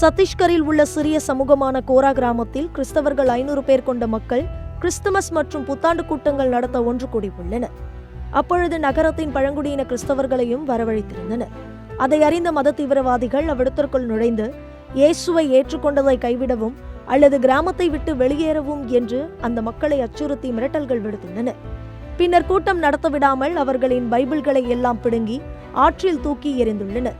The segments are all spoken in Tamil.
சத்தீஸ்கரில் உள்ள சிறிய சமூகமான கோரா கிராமத்தில் கிறிஸ்தவர்கள் ஐநூறு பேர் கொண்ட மக்கள் கிறிஸ்துமஸ் மற்றும் புத்தாண்டு கூட்டங்கள் நடத்த ஒன்று கூடி உள்ளனர். அப்பொழுது நகரத்தின் பழங்குடியின கிறிஸ்தவர்களையும் வரவழைத்திருந்தனர். அதை அறிந்த மத தீவிரவாதிகள் அவ்விடத்திற்குள் நுழைந்து இயேசுவை ஏற்றுக்கொண்டதை கைவிடவும் அல்லது கிராமத்தை விட்டு வெளியேறவும் என்று அந்த மக்களை அச்சுறுத்தி மிரட்டல்கள் விடுத்துள்ளனர் பின்னர் கூட்டம் நடத்த விடாமல் அவர்களின் பைபிள்களை எல்லாம் பிடுங்கி ஆற்றில் தூக்கி எறிந்துள்ளனர்.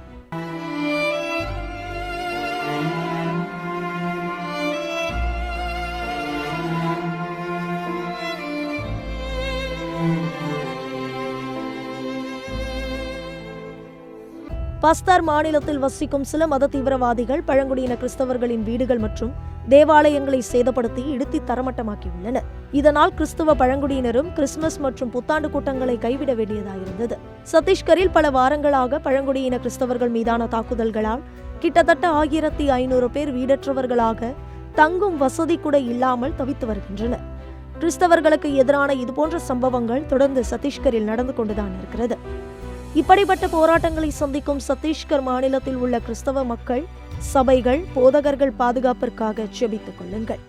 பஸ்தார் மாநிலத்தில் வசிக்கும் சில மத தீவிரவாதிகள் பழங்குடியின கிறிஸ்தவர்களின் வீடுகள் மற்றும் தேவாலயங்களை சேதப்படுத்தி இடித்து தரமட்டமாக்கியுள்ளனர். இதனால் கிறிஸ்துவ பழங்குடியினரும் கிறிஸ்துமஸ் மற்றும் புத்தாண்டு கூட்டங்களை கைவிட வேண்டியதாயிருந்தது. சத்தீஸ்கரில் பல வாரங்களாக பழங்குடியின கிறிஸ்தவர்கள் மீதான தாக்குதல்களால் கிட்டத்தட்ட ஆயிரத்தி ஐநூறு பேர் வீடற்றவர்களாக தங்கும் வசதி கூட இல்லாமல் தவித்து வருகின்றனர். கிறிஸ்தவர்களுக்கு எதிரான இதுபோன்ற சம்பவங்கள் தொடர்ந்து சத்தீஸ்கரில் நடந்து கொண்டுதான் இருக்கிறது. இப்படிப்பட்ட போராட்டங்களை சந்திக்கும் சத்தீஸ்கர் மாநிலத்தில் உள்ள கிறிஸ்தவ மக்கள் சபைகள் போதகர்கள் பாதுகாப்பிற்காக ஜெபித்துக் கொள்ளுங்கள்.